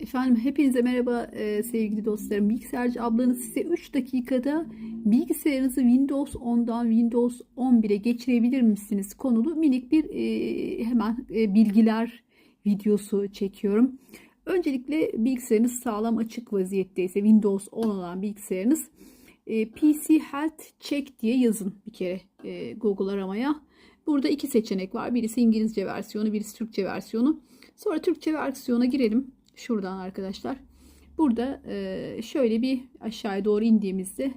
Efendim hepinize merhaba e, sevgili dostlarım. Bilgisayarcı ablanız size 3 dakikada bilgisayarınızı Windows 10'dan Windows 11'e geçirebilir misiniz? Konulu minik bir e, hemen e, bilgiler videosu çekiyorum. Öncelikle bilgisayarınız sağlam açık vaziyetteyse Windows 10 olan bilgisayarınız e, PC Health Check diye yazın bir kere e, Google aramaya. Burada iki seçenek var. Birisi İngilizce versiyonu, birisi Türkçe versiyonu. Sonra Türkçe versiyona girelim. Şuradan arkadaşlar. Burada e, şöyle bir aşağıya doğru indiğimizde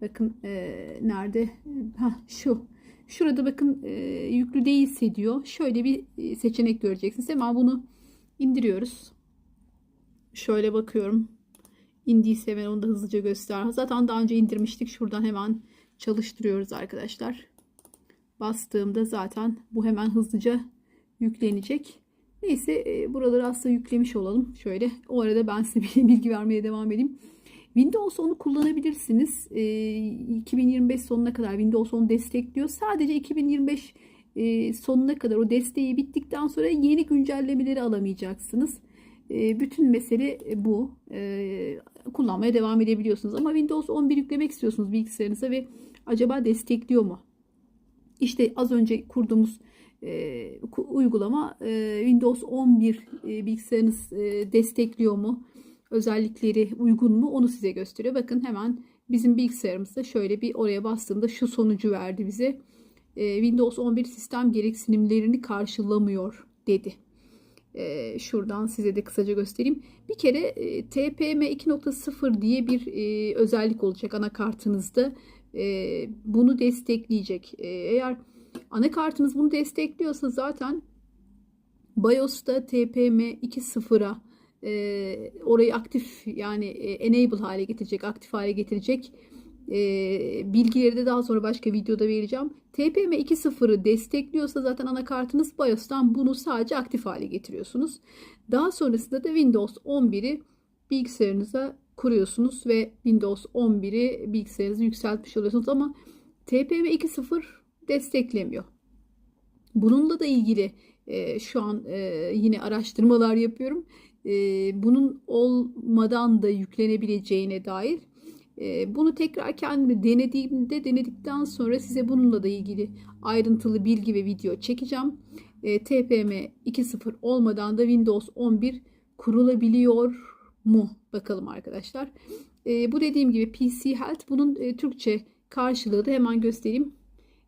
bakın e, nerede? Ha şu. Şurada bakın e, yüklü değilse diyor. Şöyle bir seçenek göreceksiniz. Hemen bunu indiriyoruz. Şöyle bakıyorum. İndiyse ben onu da hızlıca göster. Zaten daha önce indirmiştik. Şuradan hemen çalıştırıyoruz arkadaşlar. Bastığımda zaten bu hemen hızlıca yüklenecek. Neyse e, buraları aslında yüklemiş olalım. Şöyle o arada ben size bir bilgi vermeye devam edeyim. Windows 10'u kullanabilirsiniz. E, 2025 sonuna kadar Windows 10 destekliyor. Sadece 2025 e, sonuna kadar o desteği bittikten sonra yeni güncellemeleri alamayacaksınız. E, bütün mesele bu. E, kullanmaya devam edebiliyorsunuz. Ama Windows 11 yüklemek istiyorsunuz bilgisayarınıza ve acaba destekliyor mu? İşte az önce kurduğumuz e, uygulama e, Windows 11 e, bilgisayarınız destekliyor mu? Özellikleri uygun mu? Onu size gösteriyor. Bakın hemen bizim bilgisayarımızda şöyle bir oraya bastığımda şu sonucu verdi bize. Windows 11 sistem gereksinimlerini karşılamıyor dedi. Şuradan size de kısaca göstereyim. Bir kere TPM 2.0 diye bir özellik olacak anakartınızda. E, bunu destekleyecek. E, eğer Anakartınız bunu destekliyorsa zaten BIOS'ta TPM 2.0'a e, orayı aktif yani e, enable hale getirecek, aktif hale getirecek e, bilgileri de daha sonra başka videoda vereceğim. TPM 2.0'ı destekliyorsa zaten anakartınız BIOS'tan bunu sadece aktif hale getiriyorsunuz. Daha sonrasında da Windows 11'i bilgisayarınıza kuruyorsunuz ve Windows 11'i bilgisayarınızı yükseltmiş oluyorsunuz ama TPM 2.0 desteklemiyor. Bununla da ilgili e, şu an e, yine araştırmalar yapıyorum. E, bunun olmadan da yüklenebileceğine dair. E, bunu tekrar kendimi denediğimde denedikten sonra size bununla da ilgili ayrıntılı bilgi ve video çekeceğim. E, TPM 2.0 olmadan da Windows 11 kurulabiliyor mu? Bakalım arkadaşlar. E, bu dediğim gibi PC Health bunun e, Türkçe karşılığı da hemen göstereyim.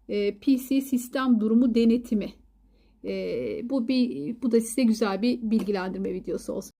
E, PC sistem durumu denetimi. E, bu bir bu da size güzel bir bilgilendirme videosu olsun.